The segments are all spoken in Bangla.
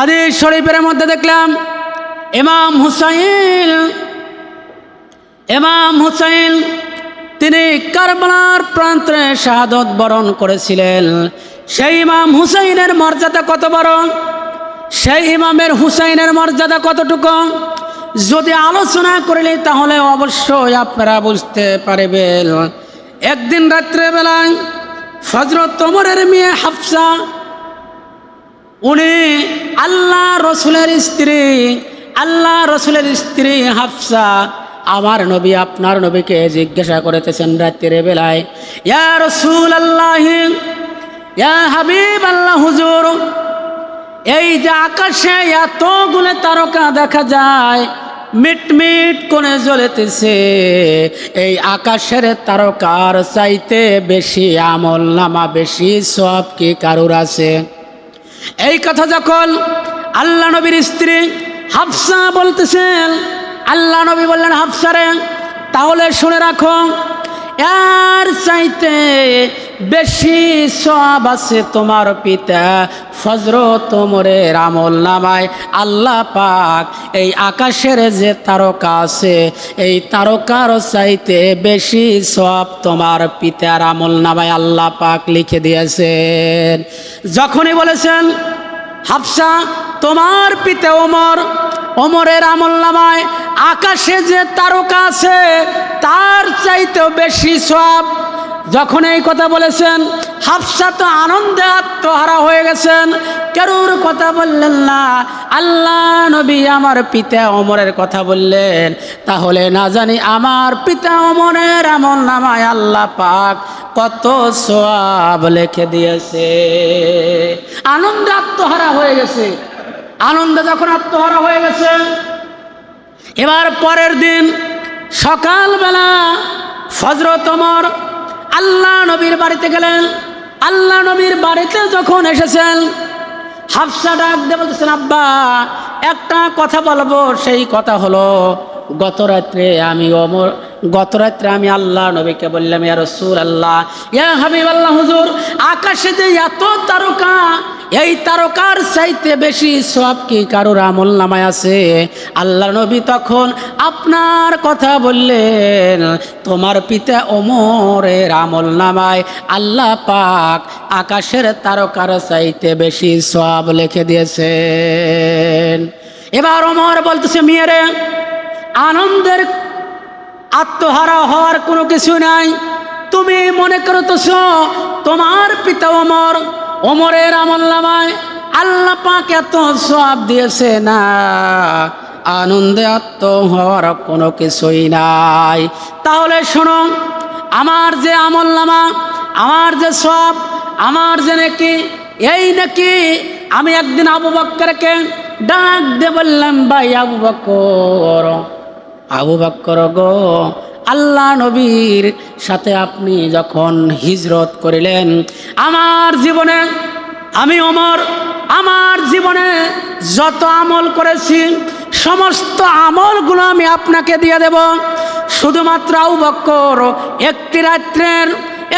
হাদিস শরীফের মধ্যে দেখলাম, ইমাম হুসাইন ইমাম হুসাইন তিনি কারবালার প্রান্তে শাহাদত বরণ করেছিলেন। সেই ইমাম হুসাইনের মর্যাদা কত বড়? সেই ইমামের হুসাইনের মর্যাদা কতটুকু? যদি আলোচনা করলে তাহলে অবশ্যই আপনারা বুঝতে পারবেন। একদিন রাত্রেবেলায় ফজরত তোমরের মেয়ে হাফসা উনি আল্লাহ রসুলের স্ত্রী, আল্লাহ রসুলের স্ত্রী হাফসা। আমার নবী আপনার নবীকে জিজ্ঞাসা করেতেছেন রাত্রির বেলায় রসুল আল্লাহ ইয়া হাবিব আল্লাহ হুজুর, এই যে আকাশে এতগুলো তারকা দেখা যায় মিটমিট করে জ্বলেতেছে। এই আকাশের তারকার চাইতে বেশি আমল নামা, বেশি সব কি কারুর আছে? এই কথা যখন আল্লাহ নবীর স্ত্রী হাফসা বলতেছেন, আল্লাহ নবী বললেন হাফসারে তাহলে শুনে রাখো, এর চাইতে বেশি সব আছে তোমার পিতা। ফজর তোমরের আমল নামায় আল্লাহ পাক এই আকাশের যে তারকা আছে, এই তারকার চাইতে বেশি সব তোমার পিতার আমল নামায় আল্লাহ পাক লিখে দিয়েছেন। যখনই বলেছেন, হাফসা, তোমার পিতা ওমর, ওমরের আমল নামায় আকাশে যে তারকা আছে, তার চাইতেও বেশি সব যখন এই কথা বলেছেন, হাফসা তো আনন্দে আত্মহারা হয়ে গেছেন। কেরুর কথা বললেন না, আল্লাহ নবী আমার পিতা অমরের কথা বললেন। তাহলে না জানি আমার পিতা অমরের আমল নামায় আল্লাহ পাক কত সোয়াব লেখে দিয়েছে। আনন্দে আত্মহারা হয়ে গেছে। আনন্দে যখন আত্মহারা হয়ে গেছে, এবার পরের দিন সকালবেলা ফজরত ওমর আল্লাহ নবীর বাড়িতে গেলেন। আল্লাহ নবীর বাড়িতে যখন এসেছেন, হাফসা ডাক দিয়ে বলতেছেন, আব্বা, একটা কথা বলব। সেই কথা হলো, গত রাত্রে আমি অমর গত রাত্রে আমি আল্লাহ নবীকে বললাম, ইয়া রসুল আল্লাহ ইয়া হাবিব আল্লাহ হুজুর, আকাশে যে এত তারকা, এই তারকার চাইতে বেশি সব কি কারোর আমল নামায় আছে? আল্লাহ নবী তখন আপনার কথা বললেন, তোমার পিতা ওমরের আমল নামায় আল্লাহ পাক আকাশের তারকার চাইতে বেশি সব লিখে দিয়েছেন। এবার ওমর বলতেছে, মেয়েরে, আনন্দের আত্মহারা হওয়ার কোনো কিছু নাই। তুমি মনে করো তো তোমার পিতা অমর অমরের আমল নামায় আল্লাহ পাক এত সব দিয়েছে না। আনন্দে আত্ম হওয়ার কোনো কিছুই নাই। তাহলে শোনো, আমার যে আমল নামা, আমার যে সব আমার যে নাকি, এই নাকি আমি একদিন আবু বক্করকে ডাক দিয়ে বললাম, ভাই আবু বক্কর আবু বক্কর, গো আল্লাহ নবীর সাথে আপনি যখন হিজরত করিলেন, আমার জীবনে, আমি অমর আমার জীবনে যত আমল করেছি, সমস্ত আমলগুলো আমি আপনাকে দিয়ে দেব। শুধুমাত্র আবু বক্কর, একটি রাত্রের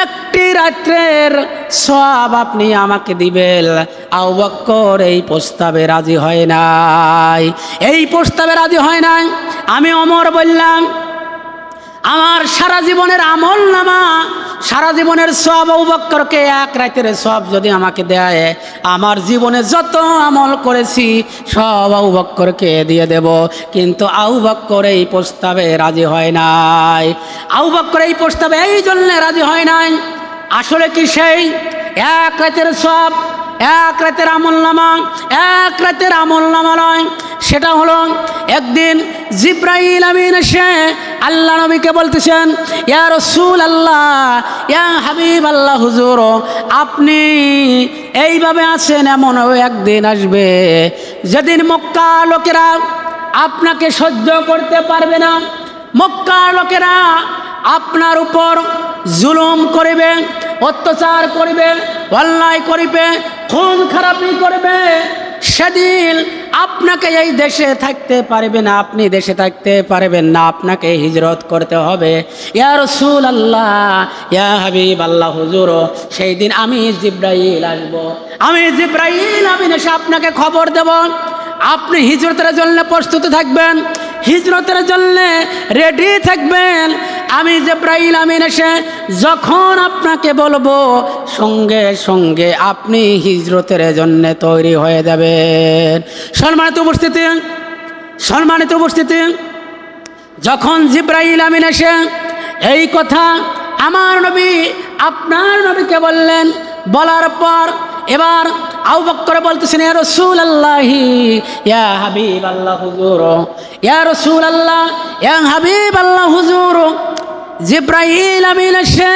একটি রাত্রের সব আপনি আমাকে দিবেন। আউ বক্কর, এই প্রস্তাবে রাজি হয় নাই। এই প্রস্তাবে রাজি হয় নাই। আমি অমর বললাম, আমার সারা জীবনের আমল নামা, সারা জীবনের সব আউবক্করকে এক রাতের সব যদি আমাকে দেয়, আমার জীবনে যত আমল করেছি, সব আউবক্করকে দিয়ে দেব। কিন্তু আউবক্কর এই প্রস্তাবে রাজি হয় নাই। আউবক্কর এই প্রস্তাবে এই জন্যে রাজি হয় নাই। আসলে কি সেই? এক রাতের সব এক রাতের আমল নামা, এক রাতের আমল নামা নয়। সেটা হলো একদিন জিব্রাইল আমিন এসে আল্লাহ নবীকে বলতেছেন, ইয়া রসুল আল্লাহ ইয়া হাবিব আল্লাহ হুজুর, আপনি এইভাবে আছেন এমনও একদিন আসবে। যেদিন মক্কা লোকেরা আপনাকে সহ্য করতে পারবে না, মক্কা লোকেরা আপনার উপর জুলুম করিবে, অত্যাচার করিবে, অন্যায় করিবে, খুন খারাপি করবে। সেদিন আপনাকে এই দেশে থাকতে পারবেন না, আপনি দেশে থাকতে পারবেন না, আপনাকে হিজরত করতে হবে। ইয়া রসুল আল্লাহ ইয়া হাবিব আল্লাহ হুজুর, সেই দিন আমি জিব্রাইল আসব। আমি জিব্রাইল, আমি এসে আপনাকে খবর দেব। আপনি হিজরতের জন্য প্রস্তুত থাকবেন। হিজরতের জন্য রেডি থাকবেন। আমি জিব্রাইল আমিন এসে যখন আপনাকে বলব, সঙ্গে সঙ্গে আপনি হিজরতের জন্য তৈরি হয়ে যাবেন। সম্মানিত উপস্থিতি সম্মানিত উপস্থিতি, যখন জিব্রাইল আমিন এসে এই কথা আমার নবী, আপনার নবীকে বললেন, বলার পর এবার আউ বক্কর বলতেছেন, ইয়া রসুল আল্লাহি ইয়া হাবিব আল্লাহ হুজুর, ইয়া রসুল আল্লাহ ইয়া হাবিব আল্লাহ হুজুর, জিব্রাইল আমিন এসে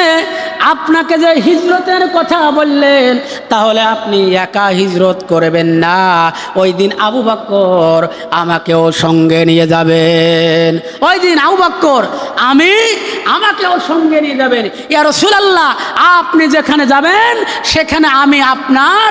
আপনাকে যে হিজরতের কথা বললেন, তাহলে আপনি একা হিজরত করবেন না। ওই দিন আবু বক্কর আমাকেও সঙ্গে নিয়ে যাবেন। ওই দিন আবু বক্কর, আমি আমাকেও সঙ্গে নিয়ে যাবেন। ইয়া রসুলাল্লাহ, আপনি যেখানে যাবেন, সেখানে আমি আপনার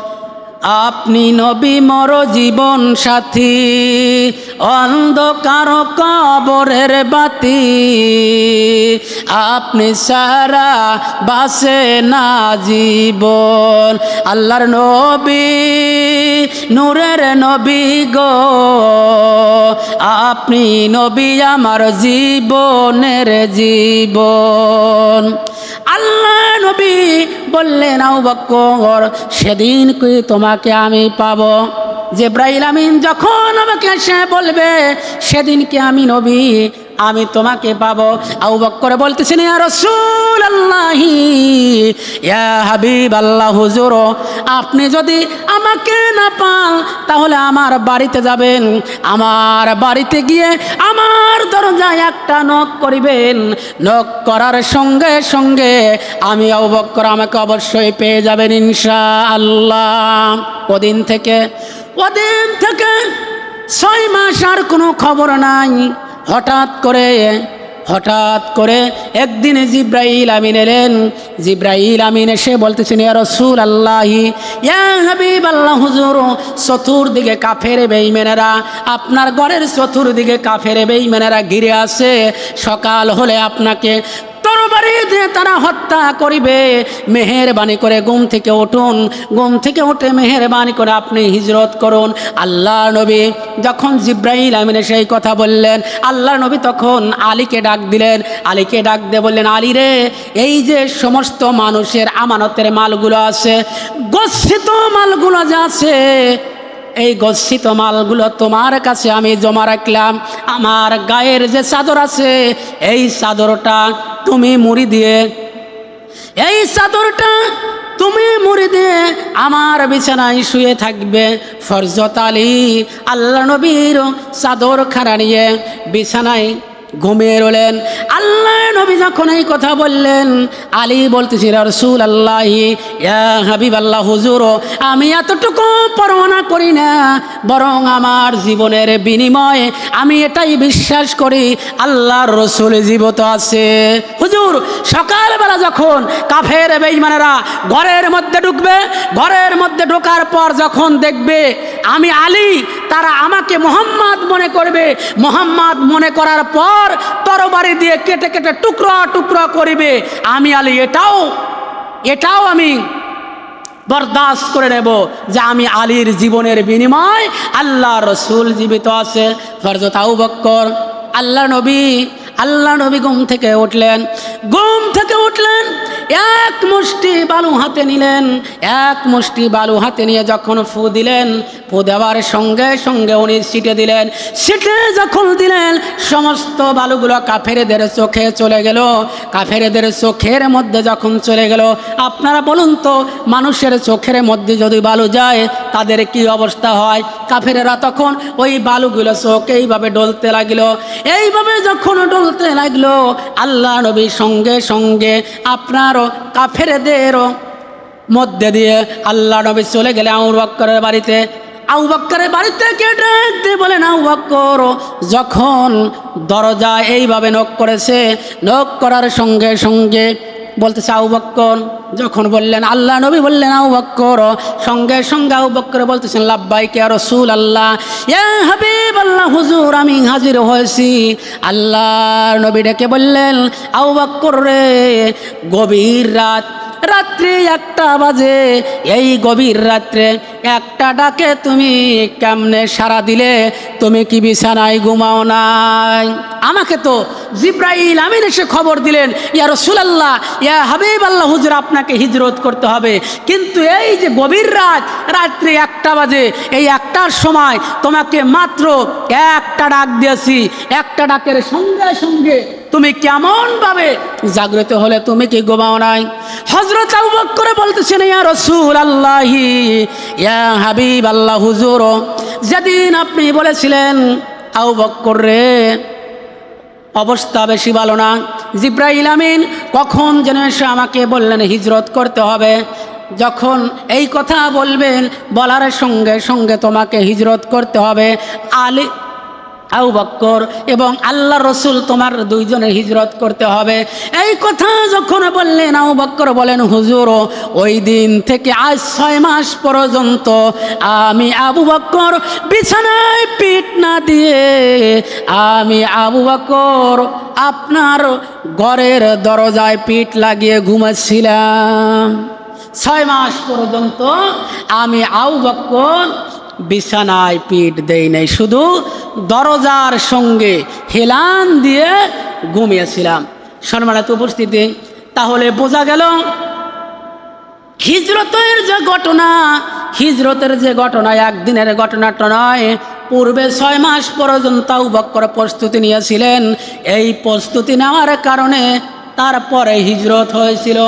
আপনি নবী মর জীবন সাথী, অন্ধকার কবরের বাতি। আপনি সারা বাসে না জীবন। আল্লাহর নবী, নূরের নবী গো। আপনি নবী আমার জীবনের জীবন। আল্লাহ নবী বললেন আউ বক্কর, সেদিন কি তোমাকে আমি পাবো? জেব্রাইল আমিন যখন আমাকে সে বলবে সেদিনকে আমি নবী আমি তোমাকে পাবো। আউ বক্কর বলতেছেন ইয়া রসুল আল্লাহি ইয়া হাবিব আল্লাহ হুজুর, আপনি যদি আমাকে না পান, তাহলে আমার বাড়িতে যাবেন। আমার বাড়িতে গিয়ে আমার দরজায় একটা নখ করিবেন। নখ করার সঙ্গে সঙ্গে আমি আউ বক্কর আমাকে অবশ্যই পেয়ে যাবেন ইনশা আল্লাহ ওদিন থেকে ওদিন থেকে ছয় মাস আর কোনো খবর নাই। হঠাৎ করে হঠাৎ করে একদিন জিব্রাইল আমিন এলেন। জিব্রাইল আমিন এসে বলতেছেন, ইয়া রসুল আল্লাহি ইয়া হাবিব আল্লাহ হুজুর, চতুর্দিকে কাফের বেইমেনেরা আপনার ঘরের চতুর্দিকে কাফের বেইমেনেরা ঘিরে আছে। সকাল হলে আপনাকে তরবারি তারা হত্যা করিবে। মেহেরবানি করে ঘুম থেকে উঠুন। ঘুম থেকে উঠে মেহেরবানি করে আপনি হিজরত করুন। আল্লাহ নবী যখন জিব্রাহিল আমিন সেই কথা বললেন আল্লাহ নবী তখন আলীকে ডাক দিলেন। আলীকে ডাক দিয়ে বললেন, আলী রে, এই যে সমস্ত মানুষের আমানতের মালগুলো আছে, গচ্ছিত মালগুলো যা আছে, এই গচ্ছিত মালগুলো তোমার কাছে আমি জমা রাখলাম। আমার গায়ের যে চাদর আছে, এই চাদরটা তুমি মুড়ি দিয়ে, এই চাদরটা তুমি মুড়ি দিয়ে আমার বিছানায় শুয়ে থাকবে। ফরজত আলী, আল্লাহ নবীর চাদর খাড়া নিয়ে বিছানায় ঘুমিয়ে রলেন আল্লাহ নবী যখন এই কথা বললেন, আলী বলতেছি রসুল আল্লাহি হাবিব আল্লাহ হুজুর, আমি এতটুকু পরোয়ানা করি না, বরং আমার জীবনের বিনিময়ে আমি এটাই বিশ্বাস করি, আল্লাহর রসুল জীবত আছে। হুজুর, সকালবেলা যখন কাফের বেইমানেরা ঘরের মধ্যে ঢুকবে, ঘরের মধ্যে ঢোকার পর যখন দেখবে, আমি আলী তারা আমাকে মোহাম্মদ মনে করবে। মোহাম্মদ মনে করার পর তরবারি দিয়ে কেটে কেটে টুকরো টুকরো করিবে। আমি আলী, এটাও এটাও আমি বরদাস্ত করে নেব যে আমি আলীর জীবনের বিনিময় আল্লাহ রসুল জীবিত আছে। ফরজত আউ বক্কর আল্লাহ নবী আল্লাহ নবী ঘুম থেকে উঠলেন। ঘুম থেকে উঠলেন, এক মুষ্টি বালু হাতে নিলেন। এক মুষ্টি বালু হাতে নিয়ে যখন ফু দিলেন, ফু দেওয়ার সঙ্গে সঙ্গে উনি সিটে দিলেন। সিটে যখন দিলেন, সমস্ত বালুগুলো কাফেরেদের চোখে চলে গেল। কাফেরেদের চোখের মধ্যে যখন চলে গেল, আপনারা বলুন তো, মানুষের চোখের মধ্যে যদি বালু যায়, তাদের কি অবস্থা হয়? কাফেরেরা তখন ওই বালুগুলো চোখ এইভাবে ডলতে লাগল। এইভাবে যখন ডলতে লাগল, আল্লাহ নবী সঙ্গে সঙ্গে আপনারও কাফেরদেরও মধ্যে দিয়ে আল্লাহ নবী চলে গেলে আউর বক্করের বাড়িতে। আউ বক্করের বাড়িতে কেটে দিয়ে বলেন আউ বক্কর, যখন দরজা এইভাবে নক করেছে, নখ করার সঙ্গে সঙ্গে বলতেছে আউ বক্কর, যখন বললেন, আল্লাহ নবী বললেন আউ বক্কর, সঙ্গে সঙ্গে আউ বক্কর বলতেছেন লাব্বাই কে রসুল আল্লাহ ইয়া হাবিব আল্লাহ হুজুর, আমি হাজির হয়েছি। আল্লাহর নবী ডেকে বললেন আউ বক্কর রে, গভীর রাত, রাত্রি একটা বাজে, এই গভীর রাত্রে একটা ডাকে তুমি কেমনে সারা দিলে? তুমি কি বিছানায় ঘুমাও নাই? আমাকে তো জিব্রাইল আমিন এসে খবর দিলেন, ইয়া রসুলাল্লাহ, ইয়া হাবিব আল্লাহ হুজুর, আপনাকে হিজরত করতে হবে। কিন্তু এই যে গভীর রাত, রাত্রি একটা বাজে, এই একটার সময় তোমাকে মাত্র একটা ডাক দিয়েছি, একটা ডাকের সঙ্গে সঙ্গে তুমি কেমনভাবে জাগ্রত হলে তুমি কি গোমাও নাই? হজরত আবু বক্করে বলতেছেন, ইয়া রসুল আল্লাহি ইয়া হাবিব আল্লাহ হুজুর। যেদিন আপনি বলেছিলেন, আবু বক্কর রে অবস্থা বেশি ভালো না। জিব্রাহিল আমিন কখন যেন এসে আমাকে বললেন, হিজরত করতে হবে। যখন এই কথা বলবেন, বলার সঙ্গে সঙ্গে তোমাকে হিজরত করতে হবে। আলী আউ বক্কর এবং আল্লাহ রসুল তোমার দুইজনের হিজরত করতে হবে। এই কথা যখন বললেন আউ বক্কর বলেন, হুজুর, ওই দিন থেকে আজ ছয় মাস পর্যন্ত আমি আবু বক্কর বিছানায় পিঠ না দিয়ে, আমি আবু বক্কর আপনার ঘরের দরজায় পিঠ লাগিয়ে ঘুমাচ্ছিলাম। ছয় মাস পর্যন্ত আমি আউ বক্কর বিছানায় পিঠ দেই নাই, শুধু দরজার সঙ্গে হেলান দিয়ে ঘুমিয়েছিলাম। সম্মানিত উপস্থিতি, তাহলে বোঝা গেল, হিজরতের যে ঘটনা, হিজরতের যে ঘটনা একদিনের ঘটনাটা নয়, পূর্বে ছয় মাস পর্যন্ত বক্কর প্রস্তুতি নিয়েছিলেন। এই প্রস্তুতি নেওয়ার কারণে তারপরে হিজরত হয়েছিল।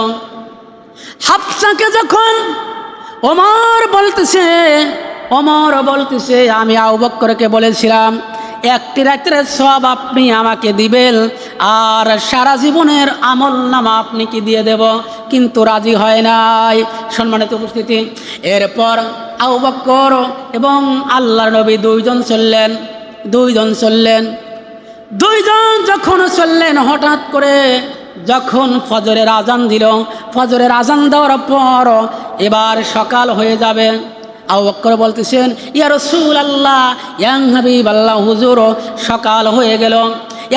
হাফসাকে যখন ওমর বলতেছে ওমর বলতেছে, আমি আউবক্করকে বলেছিলাম, একটি রাত্রের সব আপনি আমাকে দিবেন, আর সারা জীবনের আমল নামা আপনি কি দিয়ে দেব? কিন্তু রাজি হয় নাই। সম্মানিত উপস্থিতি, এরপর আউবক্কর এবং আল্লাহ নবী দুইজন চললেন দুইজন চললেন। দুইজন যখন চললেন, হঠাৎ করে যখন ফজরের আজান দিল, ফজরের আজান দেওয়ার পর এবার সকাল হয়ে যাবে। আউবক্কর বলতেছেন, ইয়া রসুল আল্লাহ ইয়াং হাবিব আল্লাহ হুজুর, সকাল হয়ে গেল।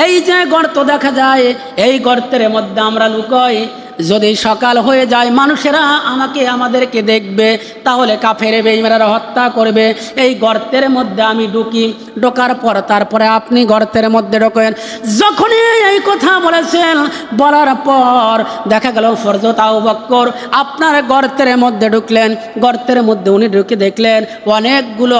এই যে গর্ত দেখা যায়, এই গর্তের মধ্যে আমরা লুকোই যদি সকাল হয়ে যায়, মানুষেরা আমাকে, আমাদেরকে দেখবে, তাহলে কাফের বেইমারা হত্যা করবে। এই গর্তের মধ্যে আমি ঢুকি, ঢোকার পর তারপরে আপনি গর্তের মধ্যে ঢোকেন। যখনই এই কথা বলেছেন, বলার পর দেখা গেল ফরজত আউ বক্কর আপনার গর্তের মধ্যে ঢুকলেন। গর্তের মধ্যে উনি ঢুকে দেখলেন, অনেকগুলো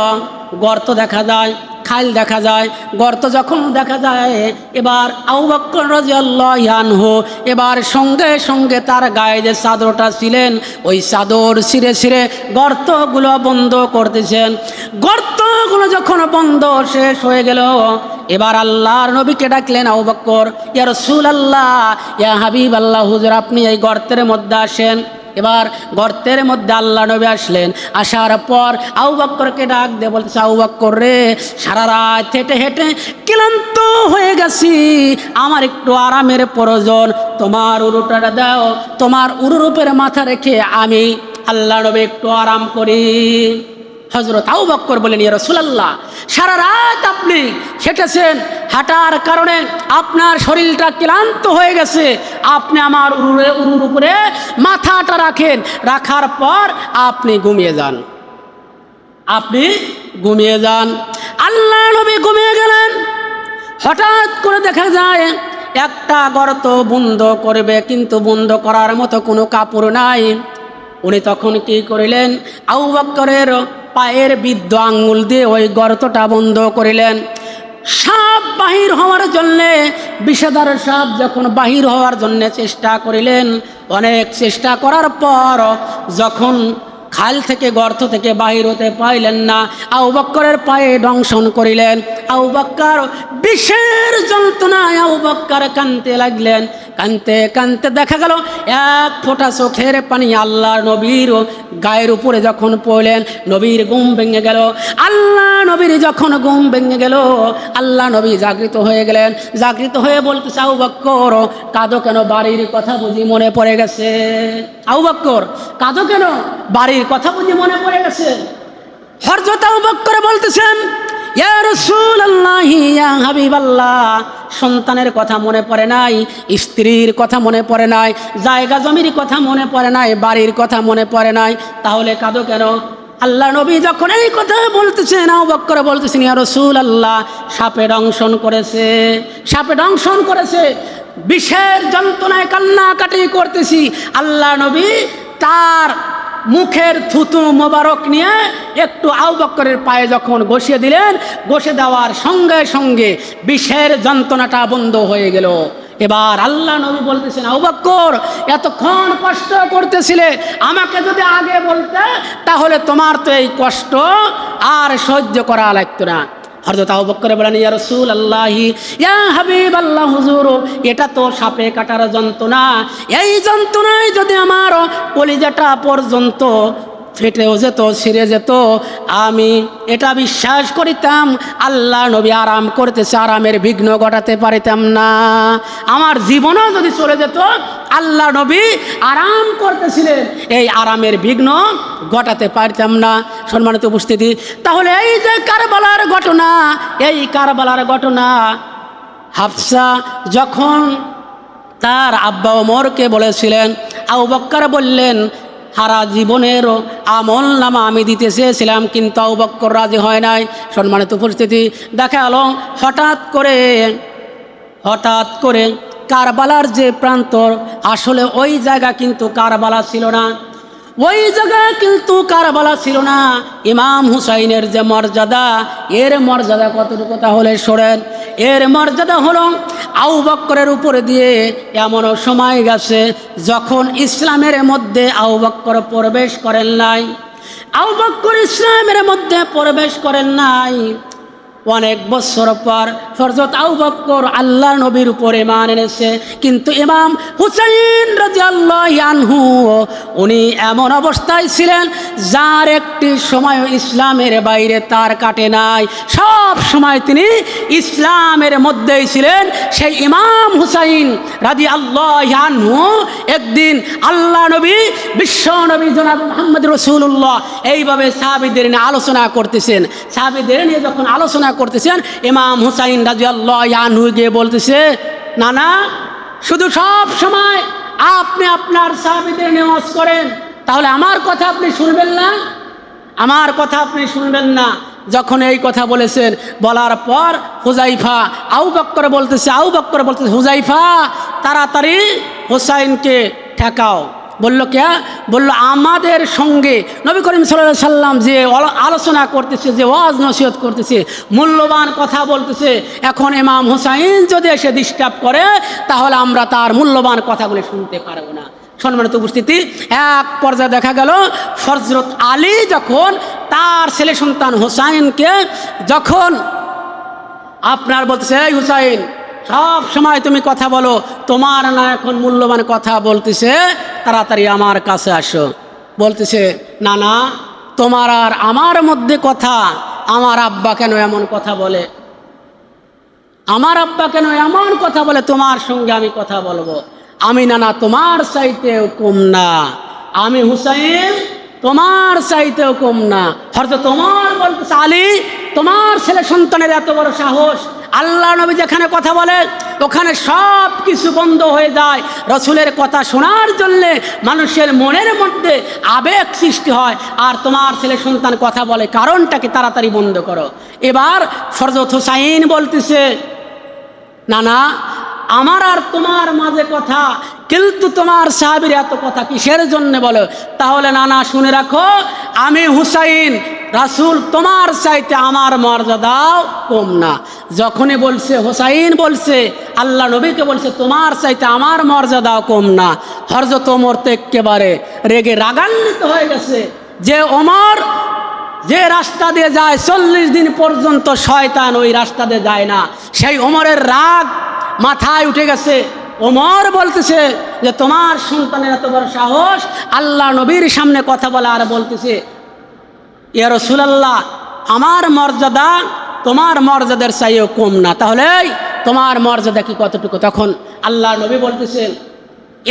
গর্ত দেখা যায়, খাইল দেখা যায়, গর্ত যখন দেখা যায়, এবার আউবক্কর রাজিয়াল্লাহু এবার সঙ্গে সঙ্গে তার গায়ে যে চাদরটা ছিলেন, ওই চাদর ছিঁড়ে ছিঁড়ে গর্তগুলো বন্ধ করতেছেন। গর্তগুলো যখন বন্ধ শেষ হয়ে গেল, এবার আল্লাহর নবীকে ডাকলেন আউবক্কর ইয়া রসুল আল্লাহ ইয়া হাবিব আল্লাহ হুজুর, আপনি এই গর্তের মধ্যে আসেন। এবার গর্তের মধ্যে আল্লাহ নবী আসলেন। আসার পর আউ বাক্করকে ডাক দে বলতেছে আউ বক্কর রে, সারা রাত হেঁটে হেঁটে ক্লান্ত হয়ে গেছি। আমার একটু আরামের প্রয়োজন। তোমার উরুটা দাও, তোমার উরুরূপের মাথা রেখে আমি আল্লাহ নবী একটু আরাম করি। হজরত আউ বক্কর বলেন, ইয়া রসুলাল্লাহ, সারা রাত আপনি হেঁটেছেন হাঁটার কারণে আপনার শরীরটা ক্লান্ত হয়ে গেছে। আপনি আমার উরুরে, উরুর উপরে মাথাটা রাখেন। রাখার পর আপনি ঘুমিয়ে যান। আপনি ঘুমিয়ে যান। আল্লাহ নবী ঘুমিয়ে গেলেন। হঠাৎ করে দেখা যায়, একটা গর্ত বন্ধ করবে, কিন্তু বন্ধ করার মতো কোনো কাপড় নাই। উনি তখন কি করিলেন? আউ বক্করের পায়ের বিদ্ধ আঙ্গুল দিয়ে ওই গর্তটা বন্ধ করিলেন। সাপ বাহির হওয়ার জন্যে, বিষাদার সাপ যখন বাহির হওয়ার জন্য চেষ্টা করিলেন, অনেক চেষ্টা করার পর যখন খাল থেকে, গর্ত থেকে বাহির হতে পাইলেন না আউ বক্করের পায়ে দংশন করিলেন। আউ বক্কর বিষের যন্ত্রণায় আউ বক্কর কানতে লাগলেন। কানতে কানতে দেখা গেল, এক ফোঁটা চোখের পানি আল্লাহ নবীর গায়ের উপরে যখন পড়লেন, নবীর গুম ভেঙে গেল। আল্লাহ নবীর যখন ঘুম ভেঙে গেল, আল্লাহ নবী জাগৃত হয়ে গেলেন। জাগৃত হয়ে বলতে আউ বক্কর, কাঁদো কেন? বাড়ির কথা বুঝি মনে পড়ে গেছে। আউ বক্কর, কাঁদো কেন? বাড়ির কথা বুঝি মনে পড়ে গেছে। হরজত বক্কর বলতেছেন সন্তানের কথা মনে পড়ে নাই, স্ত্রীর কথা মনে পড়ে নাই, জায়গা জমির কথা মনে পড়ে নাই, বাড়ির কথা মনে পড়ে নাই। তাহলে কাঁদো কেন? আল্লাহ নবী যখন এই কথা বলতেছেন বক্কর বলতেছেন, ইয়া রসুল আল্লাহ সাপে দংশন করেছে, সাপে দংশন করেছে। বিষের যন্ত্রণায় কান্নাকাটি করতেছি। আল্লাহ নবী তার মুখের থুতু মোবারক নিয়ে একটু আউ বক্করের পায়ে যখন ঘষিয়ে দিলেন ঘষে দেওয়ার সঙ্গে সঙ্গে বিষের যন্ত্রণাটা বন্ধ হয়ে গেল। এবার আল্লাহ নবী বলতেছেন আউ বক্কর, এতক্ষণ কষ্ট করতেছিলে, আমাকে যদি আগে বলতে, তাহলে তোমার তো এই কষ্ট আর সহ্য করা লাগতো না। হরজত আবু বক্কর বলেন, ইয়া রসুল আল্লাহি ইয়া হাবিব আল্লাহ হুজুর, এটা তো সাপে কাটার যন্ত্রণা। এই যন্ত্রণায় যদি আমার কলিজাটা পর্যন্ত ফেটেও যেত, ছিঁড়ে যেত। আমি এটা বিশ্বাস করিতাম, আল্লাহ নবী আরাম করতেছে, আরামের বিঘ্ন ঘটাতে পারিতাম না। আমার জীবনও যদি চলে যেত, আল্লাহ নবী আরাম করতেছিলেন, এই আরামের বিঘ্ন ঘটাতে পারতাম না। সম্মানিত উপস্থিতি, তাহলে এই যে কারবালার ঘটনা, এই কারবালার ঘটনা, হাফসা যখন তার আব্বা ওমরকে বলেছিলেন আউ বক্কর বললেন সারা জীবনেরও আমল নামা আমি দিতে চেয়েছিলাম, কিন্তু অবক্কর বক্কর রাজি হয় নাই। সম্মানিত উপস্থিতি, দেখা গেল হঠাৎ করে হঠাৎ করে কারবালার যে প্রান্তর, আসলে ওই জায়গা কিন্তু কারবালা ছিল না। ওই জায়গায় কিন্তু কারবালা ছিল না। ইমাম হুসাইনের যে মর্যাদা, এর মর্যাদা কতটুকু তাহলে সরেন এর মর্যাদা হলো আউ বক্করের উপরে দিয়ে এমনও সময় গেছে যখন ইসলামের মধ্যে আউ বক্কর প্রবেশ করেন নাই। আউ বক্কর ইসলামের মধ্যে প্রবেশ করেন নাই। অনেক বছর পর ফরজত আউ বক্কর আল্লাহ নবীর উপরে মান এনেছে। কিন্তু ইমাম হুসাইন রাজি আল্লাহ উনি এমন অবস্থায় ছিলেন যার একটি সময় ইসলামের বাইরে তার কাটে নাই। সব সময় তিনি ইসলামের মধ্যেই ছিলেন। সেই ইমাম হুসাইন রাজি আল্লাহ একদিন আল্লাহ নবী, বিশ্ব নবী জনাব মোহাম্মদ রসুল্লাহ এইভাবে সাহাবিদের নিয়ে আলোচনা করতেছেন। সাহাবিদের নিয়ে যখন আলোচনা করতেছেন? ইমাম হুসাইন রাজি আল্লাহ আনহু গিয়ে বলতেছে না না শুধু সব সময় আপনি আপনার সাহাবিদের নেওয়াজ করেন তাহলে আমার কথা আপনি শুনবেন না? আমার কথা আপনি শুনবেন না। যখন এই কথা বলেছেন, বলার পর হুজাইফা আউ বক্কর বলতেছে আউ বক্কর বলতেছে হুজাইফা তাড়াতাড়ি হুসাইনকে ঠেকাও। বলল কে? বলল, আমাদের সঙ্গে নবী করিম সাল্লাহ সাল্লাম যে আলোচনা করতেছে, যে ওয়াজ নসিহত করতেছে, মূল্যবান কথা বলতেছে, এখন ইমাম হুসাইন যদি এসে ডিস্টার্ব করে, তাহলে আমরা তার মূল্যবান কথাগুলি শুনতে পারব না। সম্মানিত উপস্থিতি, এক পর্যায়ে দেখা গেল ফজরত আলী যখন তার ছেলে সন্তান হুসাইনকে যখন আপনার বলতেছে, এই হুসাইন সব সময় তুমি কথা বলো, তোমার না এখন মূল্যবান কথা বলতেছে, তাড়াতাড়ি আমার কাছে আসো। বলতেছে, না না, তোমার আর আমার মধ্যে কথা, আমার আব্বা কেন এমন কথা বলে? আমার আব্বা কেন এমন কথা বলে? তোমার সঙ্গে আমি কথা বলব। আমি, না না, তোমার চাইতেও কম না। আমি হুসাইন, তোমার চাইতেও কম না। হয়তো তোমার বলতেছে, আলী, তোমার ছেলে সন্তানের এত বড় সাহস আল্লাহ নবী যেখানে কথা বলে, ওখানে সব কিছু বন্ধ হয়ে যায়। রসুলের কথা শোনার জন্যে মানুষের মনের মধ্যে আবেগ সৃষ্টি হয়। আর তোমার ছেলে সন্তান কথা বলে, কারণটাকে তাড়াতাড়ি বন্ধ করো। এবার ফরজত হুসাইন বলতেছে না না আমার আর তোমার মাঝে কথা, কিন্তু তোমার সাহাবির এত কথা কিসের জন্য বলো? তাহলে নানা শুনে রাখো, আমি হুসাইন রাসুল, তোমার চাইতে আমার মর্যাদাও কম না। যখনই বলছে, হোসাইন বলছে, আল্লাহ নবীকে বলছে, তোমার চাইতে আমার মর্যাদাও কম না। হরজত ওমর তো একেবারে রেগে রাগান্বিত হয়ে গেছে। যে ওমর, যে রাস্তা দিয়ে যায়, চল্লিশ দিন পর্যন্ত শয়তান ওই রাস্তা দিয়ে যায় না। সেই ওমরের রাগ মাথায় উঠে গেছে। ওমর বলতেছে যে, তোমার সন্তানের এত বড় সাহস, আল্লাহ নবীর সামনে কথা বলা আর বলতেছে ইয়া রসুলাল্লাহ, আমার মর্যাদা তোমার মর্যাদার চাইও কম না। তাহলে তোমার মর্যাদা কি কতটুকু? তখন আল্লাহ নবী বলতেছেন,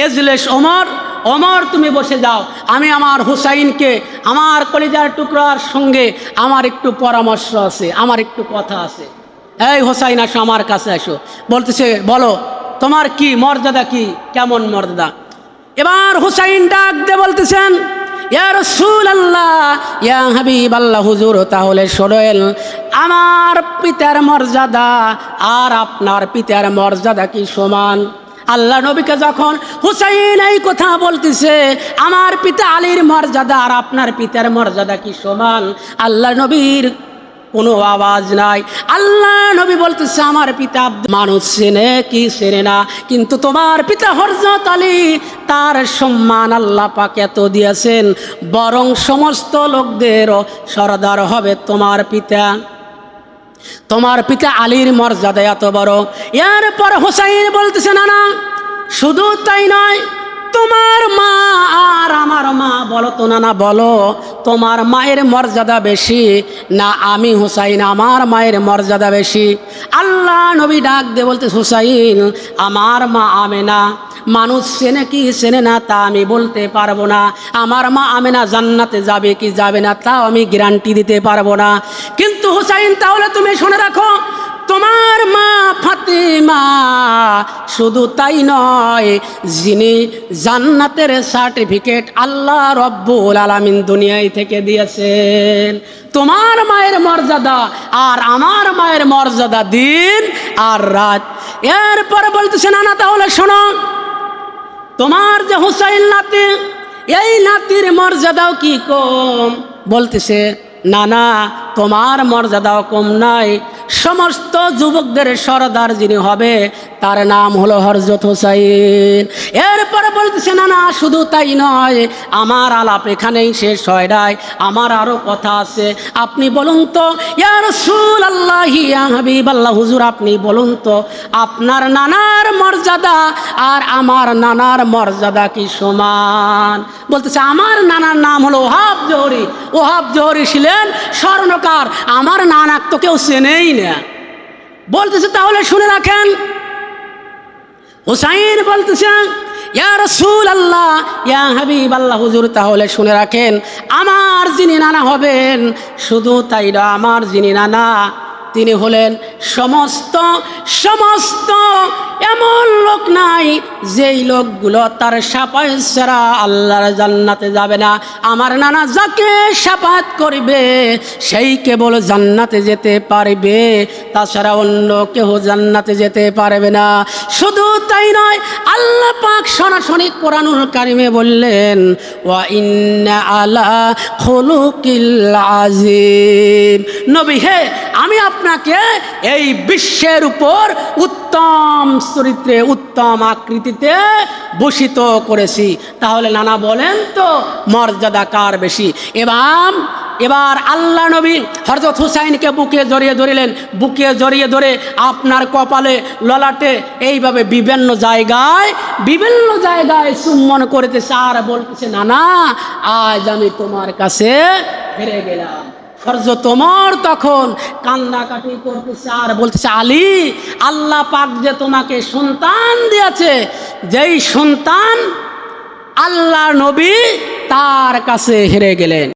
এজলেস ওমর অমর তুমি বসে যাও। আমি আমার হুসাইনকে, আমার কলিজার টুকরার সঙ্গে আমার একটু পরামর্শ আছে, আমার একটু কথা আছে। এই হোসাইন, আসো আমার কাছে আসো। বলতেছে, বলো, তোমার কি মর্যাদা কি? কেমন মর্যাদা? এবার হুসাইন ডাক দিয়ে বলতেছেন আল্লাহ ইয়া হাবিব আল্লাহ হুজুর, তাহলে শোনেন, আমার পিতার মর্যাদা আর আপনার পিতার মর্যাদা কি সমান? আল্লাহ নবীকে যখন হুসাইন এই কথা বলতেছে, আমার পিতা আলীর মর্যাদা আর আপনার পিতার মর্যাদা কি সমান? আল্লাহ নবীর কোনো আওয়াজ নাই। আল্লাহ নবী বলতেছে, আমার পিতা মানুষ চেনে কি চেনে না, কিন্তু তোমার পিতা হরজত আলী, তার সম্মান আল্লাহ পাক এত দিয়েছেন। বরং সমস্ত লোকদেরও সরদার হবে তোমার পিতা। তোমার পিতা আলীর মর্যাদা এত বড়। এরপর হোসাইন বলতেছে, না না, শুধু তাই নয় তোমার মা আর আমার মা বলো তো না না বলো, তোমার মায়ের মর্যাদা বেশি না আমি হুসাইন? আমার মায়ের মর্যাদা বেশি? আল্লাহ নবী ডাক দে বলতে, হুসাইন, আমার মা আমেনা। মানুষ চেনে কি চেনে না তা আমি বলতে পারব না। আমার মা আমেনা জান্নাতে যাবে কি যাবে না তাও আমি গ্যারান্টি দিতে পারব না। কিন্তু হুসাইন, তাহলে তুমি শুনে রাখো তোমার মা ফাতেমা, শুধু তাই নয়, যিনি জান্নাতের সার্টিফিকেট আল্লাহ রব্বুল আলামিন দুনিয়ায় থেকে দিয়েছেন। তোমার মায়ের মর্যাদা আর আমার মায়ের মর্যাদা দিন আর রাত। এরপরে বলতেছে না না তাহলে শোনো, তোমার যে হুসাইন নাতি, এই নাতির মর্যাদাও কি কম? বলতেছে, না না তোমার মর্যাদাও কম নাই। সমস্ত যুবকদের সরদার যিনি হবে, তার নাম হলো হরজত হোসাইন। এরপরে বলতেছে, না না, শুধু তাই নয়, আমার আলাপ এখানেই শেষ হয় নাই, আমার আরও কথা আছে। আপনি বলুন তো ইয়ার আল্লাহ হাবিব আল্লাহ হুজুর, আপনি বলুন তো, আপনার নানার মর্যাদা আর আমার নানার মর্যাদা কি সমান? বলতেছে, আমার নানার নাম হলো ওহাব জহরি। ওহাব জহরি ছিলেন স্বর্ণকার আমার নানাক তো কেউ চেনেই না। বলতেছে, তাহলে শুনে রাখেন। হুসাইন বলতেছে রসুল আল্লাহ ইয়া হাবিব আল্লাহ হুজুর, তাহলে শুনে রাখেন, আমার যিনি নানা হবেন, শুধু তাই না, আমার যিনি নানা তিনি হলেন সমস্ত সমস্ত, এমন লোক নাই যেই লোকগুলো তার সাপাই ছাড়া আল্লাহর জান্নাতে যাবে না। আমার নানা যাকে সাপাত করবে, সেই কেবল জান্নাতে যেতে পারবে। তাছাড়া অন্য কেউ জান্নাতে যেতে পারবে না। শুধু তাই নয়, আল্লাহ পাক সরাসরি কোরআনুল কারিমে বললেন, ওয়া ইন্না আলা খুলুকিল আজিম নবী হে আমি আপনাকে এই বিশ্বের উপর উত্তম চরিত্রে, উত্তম আকৃতিতে ভূষিত করেছি। তাহলে নানা বলেন তো, মর্যাদা কার বেশি? এবার এবার আল্লাহ নবী হরজত হুসাইনকে বুকে জড়িয়ে ধরিলেন। বুকে জড়িয়ে ধরে আপনার কপালে ললাটে এইভাবে বিভিন্ন জায়গায় বিভিন্ন জায়গায় চুম্বন করিতেছে। আর বলতেছে না না আজ আমি তোমার কাছে হেরে গেলাম। ফরজ তোমার তখন। কান্নাকাটি করতেছে আর বলতেছে, আলী, আল্লাহ পাক যে তোমাকে সন্তান দিয়েছে, যেই সন্তান আল্লাহ নবী তার কাছে হেরে গেলেন।